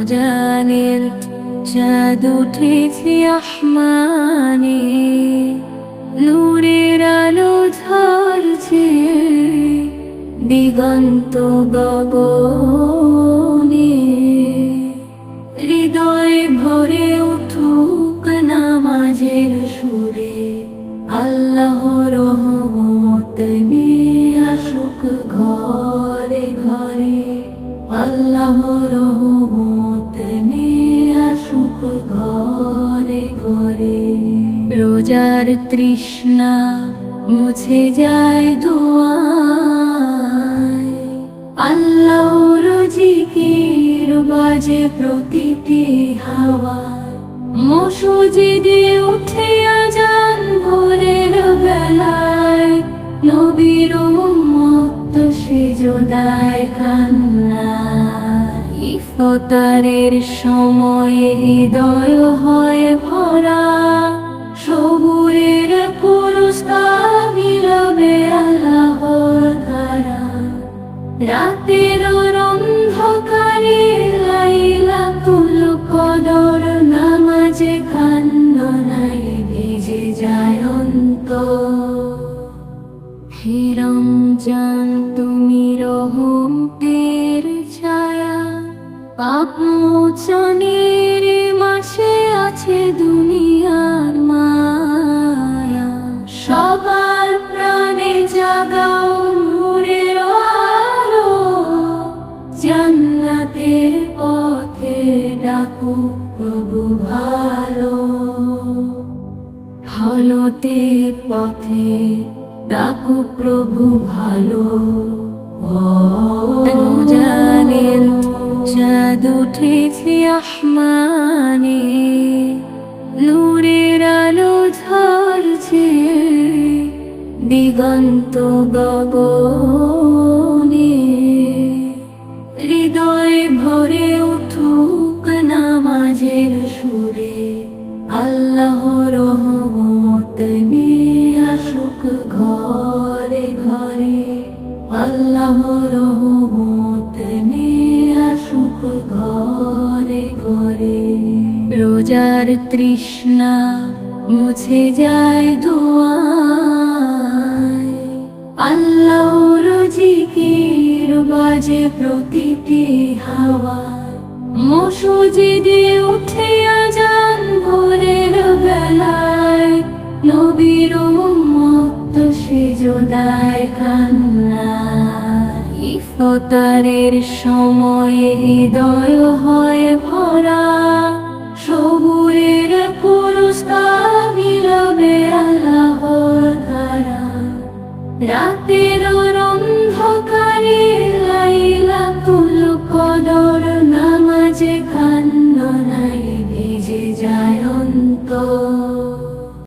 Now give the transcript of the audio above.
রমজানের চাঁদ উঠেছে আসমানে, নূরের আলো ঝরছে দিগন্ত গগনে। হৃদয়ে ভরে উঠুক নামাজের সুরে আল্লাহ রহমত নিয়ে আসুক ঘরে ঘরে আল্লাহ রোজার তৃষ্ণা মুছে যায় দোয়ায় আল্লাহর জিকির বাজে প্রতিটি হাওয়া মসজিদে উঠে আজান ভোরের বেলায়। নবীর উম্মত সেজদায় কান্না ইফতারের সময়ে হৃদয় হয় ভরা রাতের অন্ধকারে লাইলা তুল কদর নামাজে কান্নায় ভিজে যায় অন্ত হিরম জান তুমি রহমতের ছায়া, পাপ মোচনের মাসে আছে দুনিয়ার প্রভু ভালো। হলতের পথে ডাকো প্রভু ভালো। জানেন চাঁদ উঠেছে আসমানে, নূরের আলো ঝরছে দিগন্ত গগনে। আল্লাহ রহমত নিয়ে আসুক ঘরে ঘরে। আল্লাহ রহমত নিয়ে আসুক ঘরে ঘরে। রোজার তৃষ্ণা মুছে যায় দোয়ায় আল্লাহর জিকির বাজে প্রতিটি হাওয়া মসজিদে উঠে আজান ভোরের বেলায় নবীর উম্মত সেজদায় কান্না ইফতারের সময়ে হৃদয় হয় ভরা, সবুরের পুরস্কার মিলবে আল্লাহর রাতের অন্ধকারে